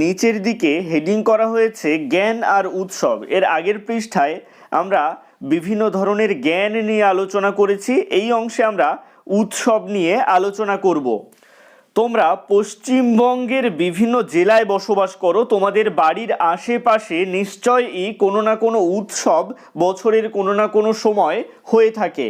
নিচের দিকে হেডিং করা হয়েছে জ্ঞান আর উৎসব। এর আগের পৃষ্ঠায় আমরা বিভিন্ন ধরনের জ্ঞান নিয়ে আলোচনা করেছি। এই অংশে আমরা উৎসব নিয়ে আলোচনা করব। তোমরা পশ্চিমবঙ্গের বিভিন্ন জেলায় বসবাস করো। তোমাদের বাড়ির আশেপাশে নিশ্চয়ই কোনো না কোনো উৎসব বছরের কোনো না কোনো সময় হয়ে থাকে।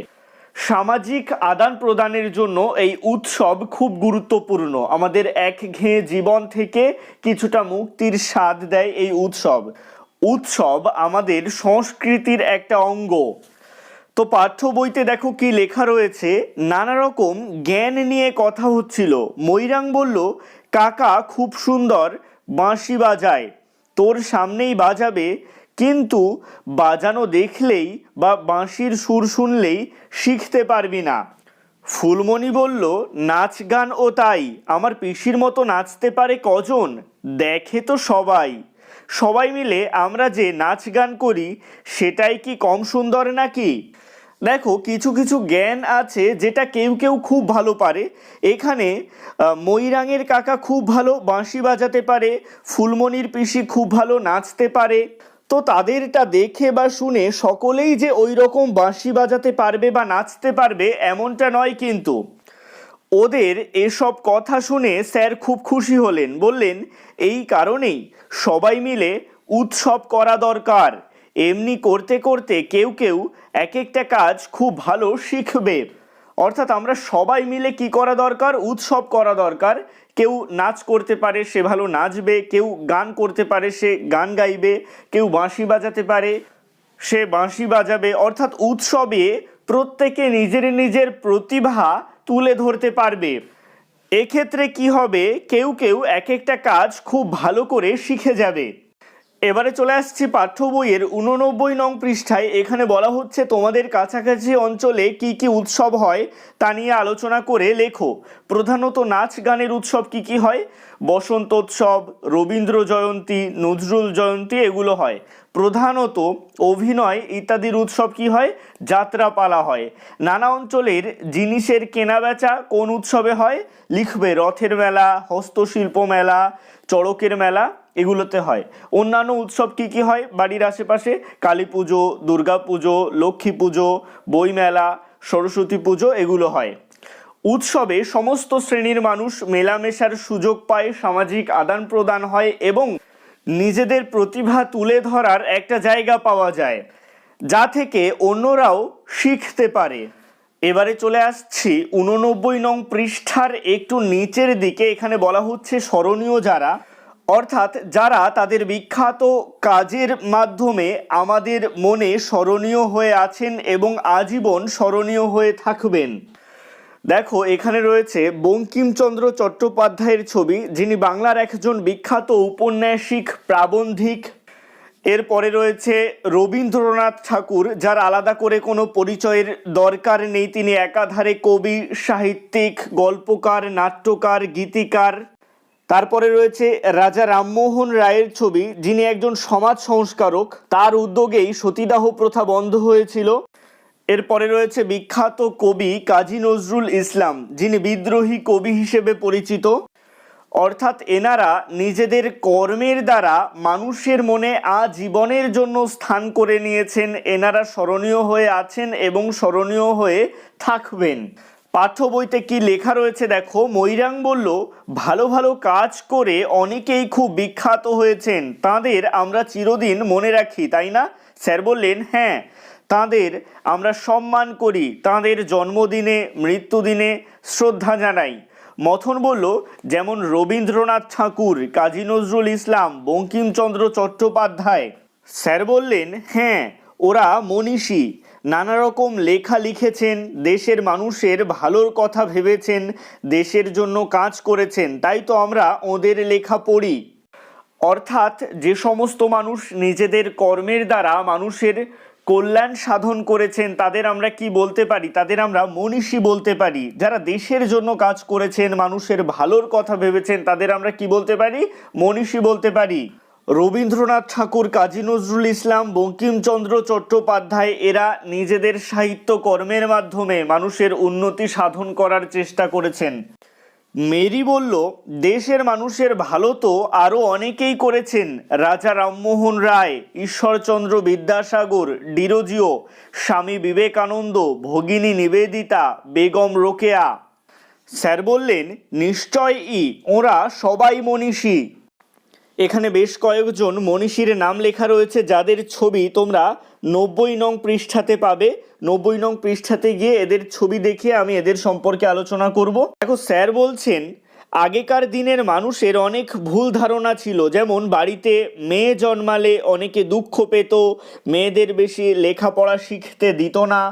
সামাজিক আদান প্রদানের জন্য এই উৎসব খুব গুরুত্বপূর্ণ। আমাদের এক একঘেয়ে জীবন থেকে কিছুটা মুক্তির স্বাদ দেয় এই উৎসব। উৎসব আমাদের সংস্কৃতির একটা অঙ্গ। তো পাঠ্য বইতে দেখো কি লেখা রয়েছে, নানা রকম জ্ঞান নিয়ে কথা হচ্ছিল। মৈরাং বলল, কাকা, খুব সুন্দর, বাঁশি বাজায়। তোর সামনেই বাজাবে কিন্তু বাজানো দেখলেই বা বাঁশির সুর শুনলেই শিখতে পারবি না। ফুলমণি বলল নাচ গান ও তাই আমার পিসির মতো নাচতে পারে কজন? দেখে তো সবাই। সবাই মিলে আমরা যে নাচ গান করি সেটাই কি কম সুন্দর নাকি? দেখো কিছু কিছু জ্ঞান আছে যেটা কেউ কেউ খুব ভালো পারে। এখানে আহ, কাকা খুব ভালো বাঁশি বাজাতে পারে ফুলমণির পিসি খুব ভালো নাচতে পারে। তো তাদেরটা দেখে বা শুনে সকলেই যে ওই রকম বাঁশি বাজাতে পারবে বা নাচতে পারবে এমনটা নয় কিন্তু। ওদের এসব কথা শুনে স্যার খুব খুশি হলেন, বললেন, এই কারণেই সবাই মিলে উৎসব করা দরকার। এমনি করতে করতে কেউ কেউ এক একটা কাজ খুব ভালো শিখবে। অর্থাৎ আমরা সবাই মিলে কি করা দরকার? উৎসব করা দরকার। কেউ নাচ করতে পারে, সে ভালো নাচবে। কেউ গান করতে পারে, সে গান গাইবে। কেউ বাঁশি বাজাতে পারে, সে বাঁশি বাজাবে। অর্থাৎ উৎসবে প্রত্যেকে নিজের নিজের প্রতিভা তুলে ধরতে পারবে। এক্ষেত্রে কি হবে? কেউ কেউ এক একটা কাজ খুব ভালো করে শিখে যাবে। এবারে চলে আসছি পাঠ্য বইয়ের উননব্বই নং পৃষ্ঠায়। এখানে বলা হচ্ছে, তোমাদের কাছাকাছি অঞ্চলে কি কি উৎসব হয় তা নিয়ে আলোচনা করে লেখো। প্রধানত নাচ গানের উৎসব কি কি হয়? বসন্তোৎসব, রবীন্দ্র জয়ন্তী, নজরুল জয়ন্তী, এগুলো হয়। প্রধানত অভিনয় ইত্যাদির উৎসব কি হয়? যাত্রাপালা হয়। নানা অঞ্চলের জিনিসের কেনাবেচা কোন উৎসবে হয়? লিখবে রথের মেলা, হস্তশিল্প মেলা, চড়কের মেলা এগুলোতে হয়। অন্যান্য উৎসব কি কি হয়? বাড়ির আশেপাশে কালী পুজো, দুর্গা পুজো, লক্ষ্মী পুজো বইমেলা সরস্বতী পুজো এগুলো হয়। উৎসবে সমস্ত শ্রেণির মানুষ মেলামেশার সুযোগ পায়, সামাজিক আদান প্রদান হয় এবং নিজেদের প্রতিভা তুলে ধরার একটা জায়গা পাওয়া যায়, যা থেকে অন্যরাও শিখতে পারে। এবারে চলে আসছি উননব্বই নং পৃষ্ঠার একটু নিচের দিকে। এখানে বলা হচ্ছে, স্মরণীয় যারা অর্থাৎ যারা তাদের বিখ্যাত কাজের মাধ্যমে আমাদের মনে স্মরণীয় হয়ে আছেন এবং আজীবন স্মরণীয় হয়ে থাকবেন। দেখো, এখানে রয়েছে বঙ্কিমচন্দ্র চট্টোপাধ্যায়ের ছবি, যিনি বাংলার একজন বিখ্যাত উপন্যাসিক প্রাবন্ধিক। এরপরে রয়েছে রবীন্দ্রনাথ ঠাকুর, যার আলাদা করে কোনো পরিচয়ের দরকার নেই। তিনি একাধারে কবি, সাহিত্যিক, গল্পকার, নাট্যকার, গীতিকার। তারপরে রয়েছে রাজা রামমোহন রায়ের ছবি, যিনি একজন সমাজ সংস্কারক। তার উদ্যোগেই সতীদাহ প্রথা বন্ধ হয়েছিল। এরপরে রয়েছে বিখ্যাত কবি কাজী নজরুল ইসলাম, যিনি বিদ্রোহী কবি হিসেবে পরিচিত। অর্থাৎ এনারা নিজেদের কর্মের দ্বারা মানুষের মনে আজীবনের জন্য স্থান করে নিয়েছেন। এনারা স্মরণীয় হয়ে আছেন এবং স্মরণীয় হয়ে থাকবেন। পাঠ্য বইতে কি লেখা রয়েছে দেখো? মৈরাং বলল, ভালো ভালো কাজ করে অনেকেই খুব বিখ্যাত হয়েছেন। তাদের আমরা চিরদিন মনে রাখি, তাই না? স্যার বললেন হ্যাঁ তাদের আমরা সম্মান করি। তাদের জন্মদিনে, মৃত্যুদিনে শ্রদ্ধা জানাই। মথন বলল, যেমন রবীন্দ্রনাথ ঠাকুর, কাজী নজরুল ইসলাম, বঙ্কিমচন্দ্র চট্টোপাধ্যায়। স্যার বললেন হ্যাঁ ওরা মনীষী। নানা রকম লেখা লিখেছেন, দেশের মানুষের ভালোর কথা ভেবেছেন, দেশের জন্য কাজ করেছেন, তাই তো আমরা ওদের লেখা পড়ি। অর্থাৎ যে সমস্ত মানুষ নিজেদের কর্মের দ্বারা মানুষের কল্যাণ সাধন করেছেন, তাদের আমরা কি বলতে পারি? তাদের আমরা মনীষী বলতে পারি। যারা দেশের জন্য কাজ করেছেন, মানুষের ভালোর কথা ভেবেছেন, তাদের আমরা কি বলতে পারি? মনীষী বলতে পারি। রবীন্দ্রনাথ ঠাকুর, কাজী নজরুল ইসলাম, বঙ্কিমচন্দ্র চট্টোপাধ্যায়, এরা নিজেদের সাহিত্য কর্মের মাধ্যমে মানুষের উন্নতি সাধন করার চেষ্টা করেছেন। মেরি বলল, দেশের মানুষের ভালো তো আরও অনেকেই করেছেন। রাজা রামমোহন রায়, ঈশ্বরচন্দ্র বিদ্যাসাগর, ডিরোজিও, স্বামী বিবেকানন্দ, ভগিনী নিবেদিতা, বেগম রোকেয়া। স্যার বললেন, নিশ্চয়ই ওরা সবাই মনীষী। এখানে বেশ কয়েকজন মনীষীর নাম লেখা রয়েছে, যাদের ছবি তোমরা নব্বই নং পৃষ্ঠাতে পাবে। নব্বই নং পৃষ্ঠাতে গিয়ে এদের ছবি দেখে আমি এদের সম্পর্কে আলোচনা করব। দেখো, স্যার বলছেন, আগেকার দিনের মানুষের অনেক ভুল ধারণা ছিল। যেমন, বাড়িতে মেয়ে জন্মালে অনেকে দুঃখ পেত, মেয়েদের বেশি লেখাপড়া শিখতে দিত না।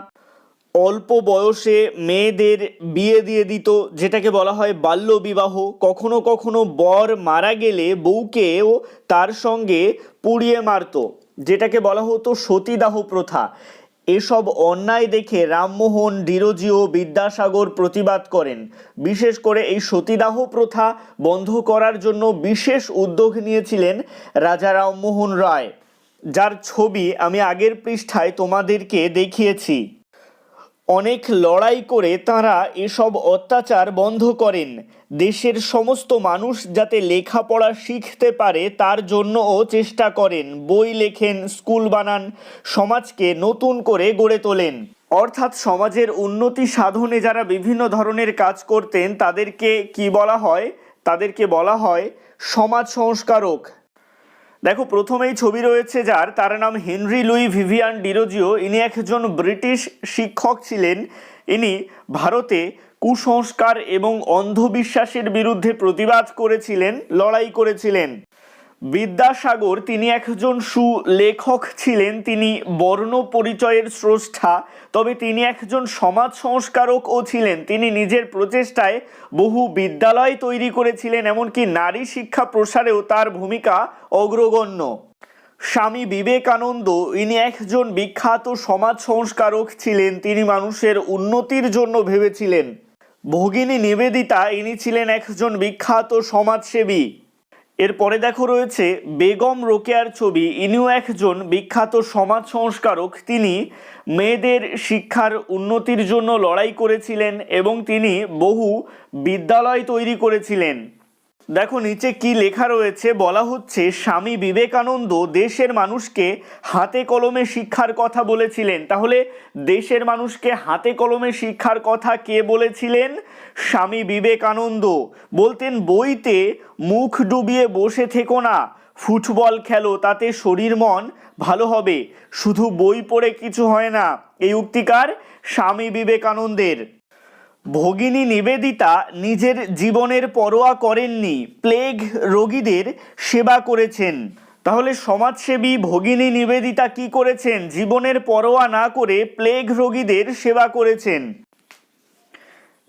অল্প বয়সে মেয়েদের বিয়ে দিয়ে দিত, যেটাকে বলা হয় বাল্য বিবাহ কখনো কখনো বর মারা গেলে বউকেও তার সঙ্গে পুড়িয়ে মারত, যেটাকে বলা হতো সতীদাহ প্রথা। এসব অন্যায় দেখে রামমোহন ডিরোজিও বিদ্যাসাগর প্রতিবাদ করেন। বিশেষ করে এই সতীদাহ প্রথা বন্ধ করার জন্য বিশেষ উদ্যোগ নিয়েছিলেন রাজা রামমোহন রায়, যার ছবি আমি আগের পৃষ্ঠায় তোমাদেরকে দেখিয়েছি। অনেক লড়াই করে তাঁরা এসব অত্যাচার বন্ধ করেন। দেশের সমস্ত মানুষ যাতে লেখাপড়া শিখতে পারে তার জন্যও চেষ্টা করেন। বই লেখেন, স্কুল বানান, সমাজকে নতুন করে গড়ে তোলেন। অর্থাৎ সমাজের উন্নতি সাধনে যারা বিভিন্ন ধরনের কাজ করতেন, তাদেরকে কি বলা হয়? তাদেরকে বলা হয় সমাজ সংস্কারক। দেখো, প্রথমেই ছবি রয়েছে যার, তার নাম হেনরি লুই ভিভিয়ান ডিরোজিও। ইনি একজন ব্রিটিশ শিক্ষক ছিলেন। ইনি ভারতে কুসংস্কার এবং অন্ধবিশ্বাসের বিরুদ্ধে প্রতিবাদ করেছিলেন, লড়াই করেছিলেন। বিদ্যাসাগর, তিনি একজন সুলেখক ছিলেন, তিনি বর্ণ পরিচয়ের স্রষ্টা, তবে তিনি একজন সমাজ সংস্কারকও ছিলেন। তিনি নিজের প্রচেষ্টায় বহু বিদ্যালয় তৈরি করেছিলেন, এমনকি নারী শিক্ষা প্রসারেও তার ভূমিকা অগ্রগণ্য। স্বামী বিবেকানন্দ, ইনি একজন বিখ্যাত সমাজ সংস্কারক ছিলেন, তিনি মানুষের উন্নতির জন্য ভেবেছিলেন। ভগিনী নিবেদিতা, ইনি ছিলেন একজন বিখ্যাত সমাজসেবী। এরপরে দেখো রয়েছে বেগম রোকেয়ার ছবি। ইনিও একজন বিখ্যাত সমাজ সংস্কারক। তিনি মেয়েদের শিক্ষার উন্নতির জন্য লড়াই করেছিলেন এবং তিনি বহু বিদ্যালয় তৈরি করেছিলেন। দেখো, নিচে কি লেখা রয়েছে? বলা হচ্ছে, স্বামী বিবেকানন্দ দেশের মানুষকে হাতে কলমে শিক্ষার কথা বলেছিলেন। তাহলে দেশের মানুষকে হাতে কলমে শিক্ষার কথা কে বলেছিলেন? স্বামী বিবেকানন্দ। বলতেন, বইতে মুখ ডুবিয়ে বসে থেকো না, ফুটবল খেলো, তাতে শরীর মন ভালো হবে। শুধু বই পড়ে কিছু হয় না। এই উক্তিকার স্বামী বিবেকানন্দের। ভগিনী নিবেদিতা নিজের জীবনের পরোয়া করেননি, প্লেগ রোগীদের সেবা করেছেন। তাহলে সমাজসেবী ভগিনী নিবেদিতা কি করেছেন? জীবনের পরোয়া না করে প্লেগ রোগীদের সেবা করেছেন।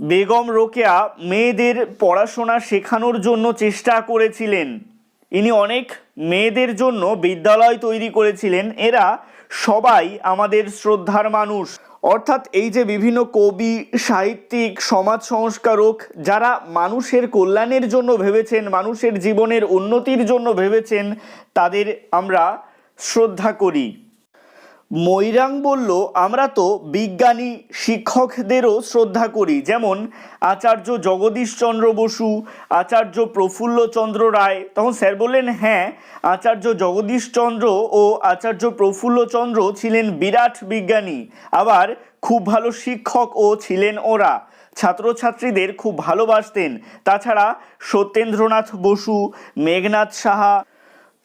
বেগম রোকেয়া মেয়েদের পড়াশোনা শেখানোর জন্য চেষ্টা করেছিলেন। ইনি অনেক মেয়েদের জন্য বিদ্যালয় তৈরি করেছিলেন। এরা সবাই আমাদের শ্রদ্ধার মানুষ। অর্থাৎ এই যে বিভিন্ন কবি, সাহিত্যিক, সমাজ সংস্কারক, যারা মানুষের কল্যাণের জন্য ভেবেছেন, মানুষের জীবনের উন্নতির জন্য ভেবেছেন, তাদের আমরা শ্রদ্ধা করি। মৈরাং বলল, আমরা তো বিজ্ঞানী শিক্ষকদেরও শ্রদ্ধা করি, যেমন আচার্য জগদীশচন্দ্র বসু, আচার্য প্রফুল্লচন্দ্র রায়। তখন স্যার বললেন হ্যাঁ আচার্য জগদীশচন্দ্র ও আচার্য প্রফুল্লচন্দ্র ছিলেন বিরাট বিজ্ঞানী, আবার খুব ভালো শিক্ষক ও ছিলেন ওরা। ছাত্রছাত্রীদের খুব ভালোবাসতেন। তাছাড়া সত্যেন্দ্রনাথ বসু মেঘনাথ সাহা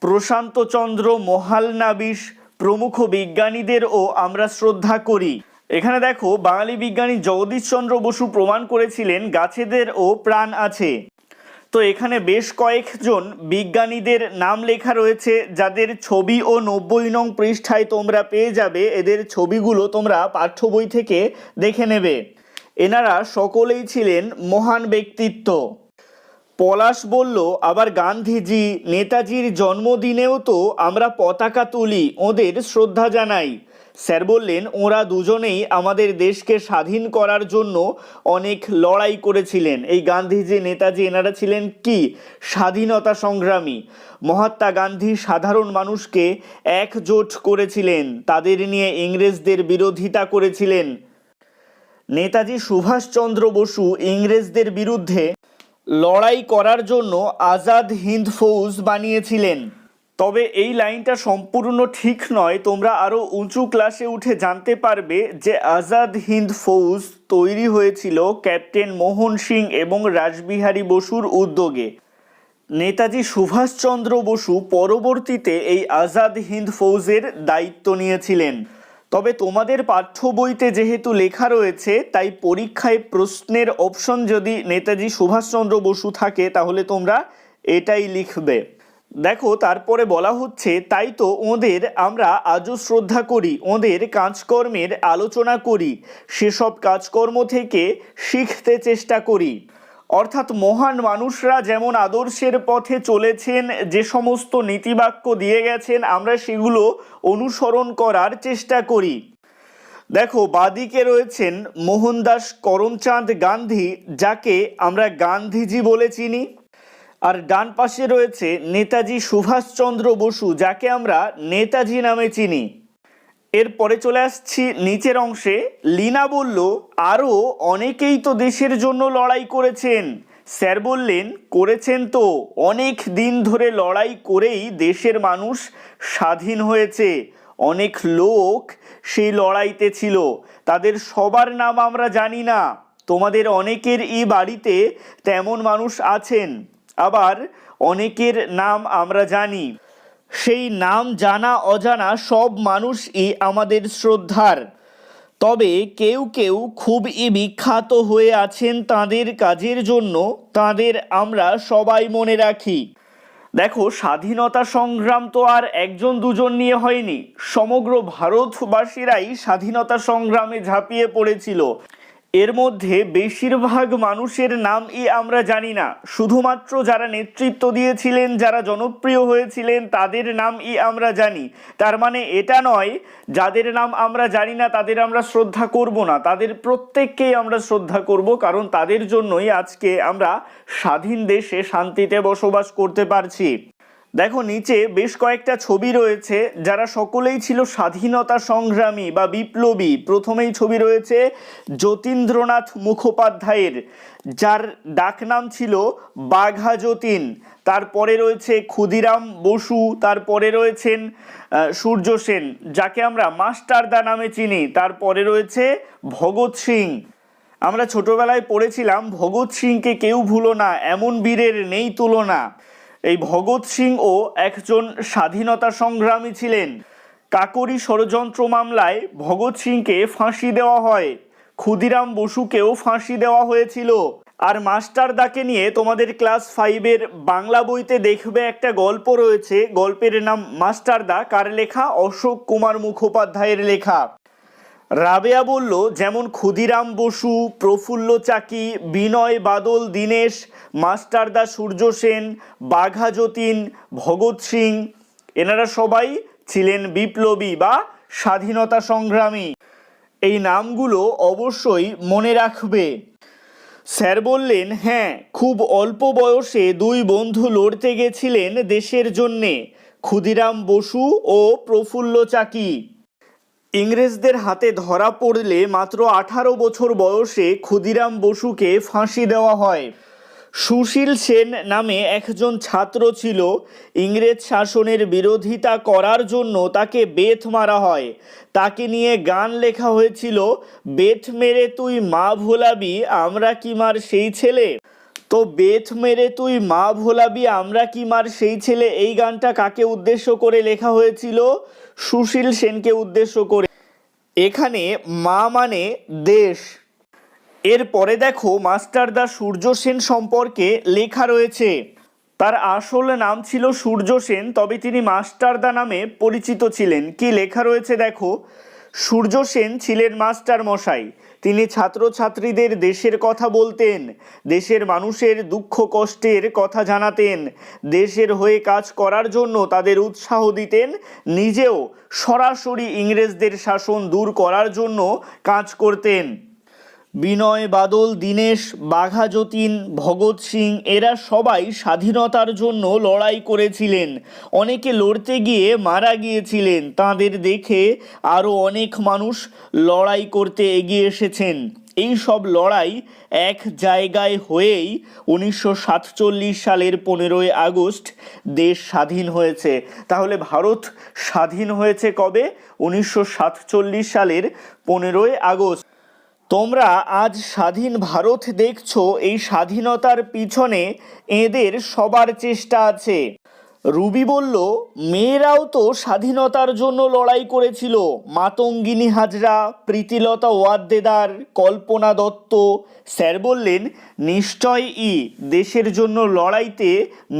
প্রশান্তচন্দ্র মহালনাবিশ প্রমুখ বিজ্ঞানীদেরও আমরা শ্রদ্ধা করি। এখানে দেখো, বাঙালি বিজ্ঞানী জগদীশচন্দ্র বসু প্রমাণ করেছিলেন গাছেদেরও প্রাণ আছে। তো এখানে বেশ কয়েকজন বিজ্ঞানীদের নাম লেখা রয়েছে, যাদের ছবি ও নব্বই নং পৃষ্ঠায় তোমরা পেয়ে যাবে। এদের ছবিগুলো তোমরা পাঠ্য বই থেকে দেখে নেবে। এনারা সকলেই ছিলেন মহান ব্যক্তিত্ব। পলাশ বলল, আবার গান্ধীজি, নেতাজির জন্মদিনেও তো আমরা পতাকা তুলি, ওদের শ্রদ্ধা জানাই। স্যার বললেন, ওরা দুজনেই আমাদের দেশকে স্বাধীন করার জন্য অনেক লড়াই করেছিলেন। এই গান্ধীজি, নেতাজি, এনারা ছিলেন কি? স্বাধীনতা সংগ্রামী। মহাত্মা গান্ধী সাধারণ মানুষকে একজোট করেছিলেন, তাদের নিয়ে ইংরেজদের বিরোধিতা করেছিলেন। নেতাজি সুভাষচন্দ্র বসু ইংরেজদের বিরুদ্ধে লড়াই করার জন্য আজাদ হিন্দ ফৌজ বানিয়েছিলেন। তবে এই লাইনটা সম্পূর্ণ ঠিক নয়, তোমরা আরও উঁচু ক্লাসে উঠে জানতে পারবে যে আজাদ হিন্দ ফৌজ তৈরি হয়েছিল ক্যাপ্টেন মোহন সিং এবং রাসবিহারী বসুর উদ্যোগে। নেতাজি সুভাষচন্দ্র বসু পরবর্তীতে এই আজাদ হিন্দ ফৌজের দায়িত্ব নিয়েছিলেন। তবে তোমাদের পাঠ্য বইতে যেহেতু লেখা রয়েছে, তাই পরীক্ষায় প্রশ্নের অপশন যদি নেতাজি সুভাষচন্দ্র বসু থাকে, তাহলে তোমরা এটাই লিখবে। দেখো, তারপরে বলা হচ্ছে, তাই তো ওদের আমরা আজও শ্রদ্ধা করি, ওদের কাজকর্মের আলোচনা করি, সেসব কাজকর্ম থেকে শিখতে চেষ্টা করি। অর্থাৎ মহান মানুষরা যেমন আদর্শের পথে চলেছেন, যে সমস্ত নীতিবাক্য দিয়ে গেছেন, আমরা সেগুলো অনুসরণ করার চেষ্টা করি। দেখো, বাদিকে রয়েছেন মোহনদাস করমচাঁদ গান্ধী, যাকে আমরা গান্ধীজি বলে চিনি। আর ডান পাশে রয়েছে নেতাজি সুভাষচন্দ্র বসু, যাকে আমরা নেতাজি নামে চিনি। এরপরে চলে আসছি নিচের অংশে। লীনা বলল আরও অনেকেই তো দেশের জন্য লড়াই করেছেন। স্যার বললেন, করেছেন তো। অনেক দিন ধরে লড়াই করেই দেশের মানুষ স্বাধীন হয়েছে। অনেক লোক সেই লড়াইতে ছিল। তাদের সবার নাম আমরা জানি না। তোমাদের অনেকের ই বাড়িতে তেমন মানুষ আছেন। আবার অনেকের নাম আমরা জানি। সেই নাম জানা অজানা সব মানুষই আমাদের শ্রদ্ধার। তবে কেউ কেউ খুবই বিখ্যাত হয়ে আছেন তাদের কাজের জন্য, তাদের আমরা সবাই মনে রাখি। দেখো, স্বাধীনতা সংগ্রাম তো আর একজন দুজন নিয়ে হয়নি। সমগ্র ভারতবাসীরাই স্বাধীনতা সংগ্রামে ঝাঁপিয়ে পড়েছিল। এর মধ্যে বেশিরভাগ মানুষের নামই আমরা জানি না। শুধুমাত্র যারা নেতৃত্ব দিয়েছিলেন, যারা জনপ্রিয় হয়েছিলেন, তাদের নামই আমরা জানি। তার মানে এটা নয়, যাদের নাম আমরা জানি না, তাদের আমরা শ্রদ্ধা করব না। তাদের প্রত্যেককেই আমরা শ্রদ্ধা করব, কারণ তাদের জন্যই আজকে আমরা স্বাধীন দেশে শান্তিতে বসবাস করতে পারছি। দেখো, নিচে বেশ কয়েকটা ছবি রয়েছে যারা সকলেই ছিল স্বাধীনতা সংগ্রামী বা বিপ্লবী। প্রথমেই ছবি রয়েছে যতীন্দ্রনাথ মুখোপাধ্যায়ের, যার ডাকনাম ছিল বাঘা যতীন। তারপরে রয়েছে ক্ষুদিরাম বসু, তারপরে রয়েছেন সূর্য সেন, যাকে আমরা মাস্টারদা নামে চিনি। তারপরে রয়েছে ভগৎ সিং। আমরা ছোটবেলায় পড়েছিলাম, ভগৎ সিংকে কেউ ভুলো না, এমন বীরের নেই তুলনা। এই ভগৎ সিং ও একজন স্বাধীনতা সংগ্রামী ছিলেন। কাকরি ষড়যন্ত্র মামলায় ভগৎ সিংকে ফাঁসি দেওয়া হয়। ক্ষুদিরাম বসুকেও ফাঁসি দেওয়া হয়েছিল। আর মাস্টারদাকে নিয়ে তোমাদের ক্লাস ফাইভের বাংলা বইতে দেখবে একটা গল্প রয়েছে। গল্পের নাম মাস্টারদা কার লেখা? অশোক কুমার মুখোপাধ্যায়ের লেখা। রাবেয়া বলল, যেমন ক্ষুদিরাম বসু, প্রফুল্ল চাকি, বিনয় বাদল দীনেশ মাস্টারদা সূর্য সেন, বাঘা যতীন, ভগৎ সিং, এনারা সবাই ছিলেন বিপ্লবী বা স্বাধীনতা সংগ্রামী। এই নামগুলো অবশ্যই মনে রাখবে। স্যার বললেন হ্যাঁ খুব অল্প বয়সে দুই বন্ধু লড়তে গেছিলেন দেশের জন্যে, ক্ষুদিরাম বসু ও প্রফুল্ল চাকি। ইংরেজদের হাতে ধরা পড়লে মাত্র আঠারো বছর বয়সে ক্ষুদিরাম বসুকে ফাঁসি দেওয়া হয়। সুশীল সেন নামে একজন ছাত্র ছিল। ইংরেজ শাসনের বিরোধিতা করার জন্য তাকে বেথ মারা হয়। তাকে নিয়ে গান লেখা হয়েছিল বেথ মেরে তুই মা ভোলাবি, আমরা কি মার সেই ছেলে? তো বেথ মেরে তুই মা ভোলাবি, আমরা কি মার সেই ছেলে? এই গানটা কাকে উদ্দেশ্য করে লেখা হয়েছিল? সুশীল সেনকে উদ্দেশ্য করে। এখানে মা মানে দেশ। এরপরে দেখো মাস্টারদা সূর্য সেন সম্পর্কে লেখা রয়েছে। তার আসল নাম ছিল সূর্য সেন, তবে তিনি মাস্টারদা নামে পরিচিত ছিলেন। কি লেখা রয়েছে দেখো? সূর্য সেন ছিলেন মাস্টার মশাই। তিনি ছাত্রছাত্রীদের দেশের কথা বলতেন, দেশের মানুষের দুঃখ কষ্টের কথা জানাতেন, দেশের হয়ে কাজ করার জন্য তাদের উৎসাহ দিতেন, নিজেও সরাসরি ইংরেজদের শাসন দূর করার জন্য কাজ করতেন। বিনয়, বাদল, দীনেশ, বাঘা, যতীন, ভগৎ সিং, এরা সবাই স্বাধীনতার জন্য লড়াই করেছিলেন। অনেকে লড়তে গিয়ে মারা গিয়েছিলেন। তাদের দেখে আরও অনেক মানুষ লড়াই করতে এগিয়ে এসেছেন। এই সব লড়াই এক জায়গায় হয়েই উনিশশো সাতচল্লিশ সালের পনেরোই আগস্ট দেশ স্বাধীন হয়েছে। তাহলে ভারত স্বাধীন হয়েছে কবে? উনিশশো সাতচল্লিশ সালের পনেরোই আগস্ট। তোমরা আজ স্বাধীন ভারত দেখছ, এই স্বাধীনতার পিছনে এদের সবার চেষ্টা আছে। রুবি বলল, মেয়েরাও তো স্বাধীনতার জন্য লড়াই করেছিল। মাতঙ্গিনী হাজরা, প্রীতিলতা ওয়াদ্দেদার, কল্পনা দত্ত। স্যার বললেন নিশ্চয়ই দেশের জন্য লড়াইতে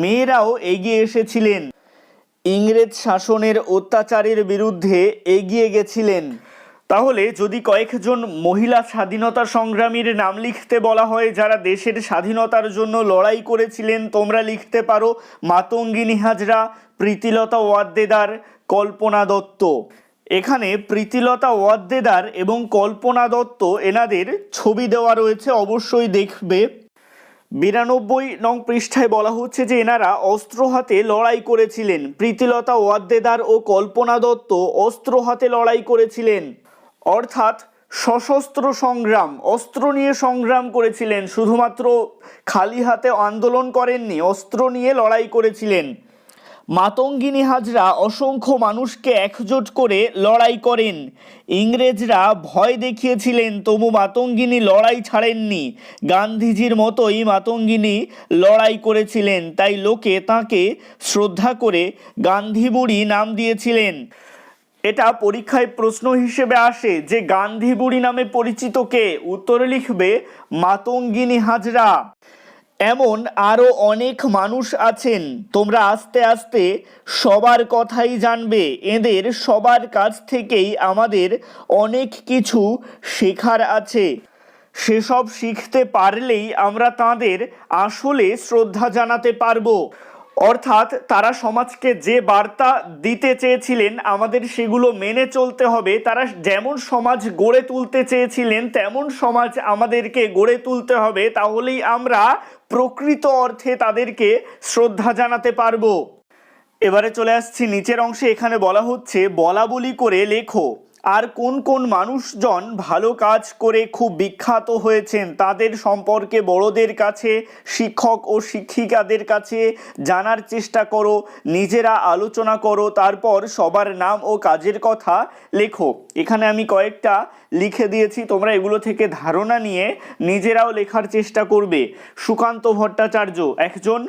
মেয়েরাও এগিয়ে এসেছিলেন। ইংরেজ শাসনের অত্যাচারের বিরুদ্ধে এগিয়ে গেছিলেন। তাহলে যদি কয়েকজন মহিলা স্বাধীনতা সংগ্রামীর নাম লিখতে বলা হয়, যারা দেশের স্বাধীনতার জন্য লড়াই করেছিলেন, তোমরা লিখতে পারো মাতঙ্গিনী হাজরা, প্রীতিলতা ওয়াদ্দেদার, কল্পনা দত্ত। এখানে প্রীতিলতা ওয়াদ্দেদার এবং কল্পনা দত্ত এনাদের ছবি দেওয়া রয়েছে, অবশ্যই দেখবে। বিরানব্বই নং পৃষ্ঠায় বলা হচ্ছে যে, এনারা অস্ত্র হাতে লড়াই করেছিলেন। প্রীতিলতা ওয়াদ্দেদার ও কল্পনা দত্ত অস্ত্র হাতে লড়াই করেছিলেন। অর্থাৎ সশস্ত্র সংগ্রাম, অস্ত্র নিয়ে সংগ্রাম করেছিলেন, শুধুমাত্র খালি হাতে আন্দোলন করেননি, অস্ত্র নিয়ে লড়াই করেছিলেন। মাতঙ্গিনী হাজরা অসংখ্য মানুষকে একজোট করে লড়াই করেন। ইংরেজরা ভয় দেখিয়েছিলেন, তবু মাতঙ্গিনী লড়াই ছাড়েননি। গান্ধীজির মতোই মাতঙ্গিনী লড়াই করেছিলেন, তাই লোকে তাকে শ্রদ্ধা করে গান্ধী বুড়ি নাম দিয়েছিলেন। এটা পরীক্ষায় প্রশ্ন হিসেবে আসে যে গান্ধী বুড়ি নামে পরিচিত কে? উত্তরে লিখবে মাতঙ্গিনী হাজরা। এমন আরও অনেক মানুষ আছেন, তোমরা আস্তে আস্তে সবার কথাই জানবে। এদের সবার কাছ থেকেই আমাদের অনেক কিছু শেখার আছে। সেসব শিখতে পারলেই আমরা তাদের আসলে শ্রদ্ধা জানাতে পারব। অর্থাৎ তারা সমাজকে যে বার্তা দিতে চেয়েছিলেন, আমাদের সেগুলো মেনে চলতে হবে। তারা যেমন সমাজ গড়ে তুলতে চেয়েছিলেন, তেমন সমাজ আমাদেরকে গড়ে তুলতে হবে। তাহলেই আমরা প্রকৃত অর্থে তাদেরকে শ্রদ্ধা জানাতে পারব। এবারে চলে আসছি নিচের অংশে। এখানে বলা হচ্ছে বলা বলি করে লেখো। আর কোন কোন মানুষজন ভালো কাজ করে খুব বিখ্যাত হয়েছেন তাদের সম্পর্কে বড়দের কাছে, শিক্ষক ও শিক্ষিকাদের কাছে জানার চেষ্টা করো, নিজেরা আলোচনা করো, তারপর সবার নাম ও কাজের কথা লেখো। এখানে আমি কয়েকটা লিখে দিয়েছি, তোমরা এগুলো থেকে ধারণা নিয়ে নিজেরাও লেখার চেষ্টা করবে। সুকান্ত ভট্টাচার্য, একজন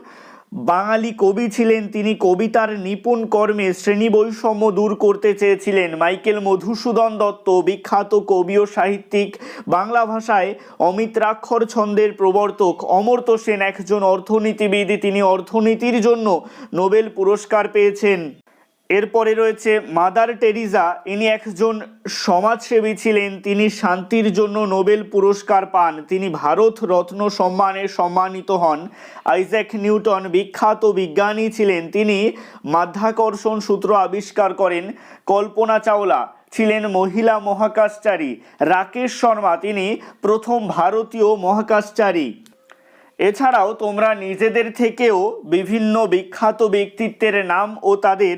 বাঙালি কবি ছিলেন তিনি, কবিতার নিপুণ কর্মে শ্রেণি বৈষম্য দূর করতে চেয়েছিলেন। মাইকেল মধুসূদন দত্ত, বিখ্যাত কবি ও সাহিত্যিক, বাংলা ভাষায় অমিত্রাক্ষর ছন্দের প্রবর্তক, অমর্ত্য সেন একজন অর্থনীতিবিদ, তিনি অর্থনীতির জন্য নোবেল পুরস্কার পেয়েছেন। এরপরে রয়েছে মাদার টেরিজা। ইনি একজন সমাজসেবী ছিলেন। তিনি শান্তির জন্য নোবেল পুরস্কার পান। তিনি ভারত রত্ন সম্মানে সম্মানিত হন। আইজ্যাক নিউটন বিখ্যাত বিজ্ঞানী ছিলেন। তিনি মাধ্যাকর্ষণ সূত্র আবিষ্কার করেন। কল্পনা চাওলা ছিলেন মহিলা মহাকাশচারী। রাকেশ শর্মা তিনি প্রথম ভারতীয় মহাকাশচারী। এছাড়াও তোমরা নিজেদের থেকেও বিভিন্ন বিখ্যাত ব্যক্তিত্বের নাম ও তাদের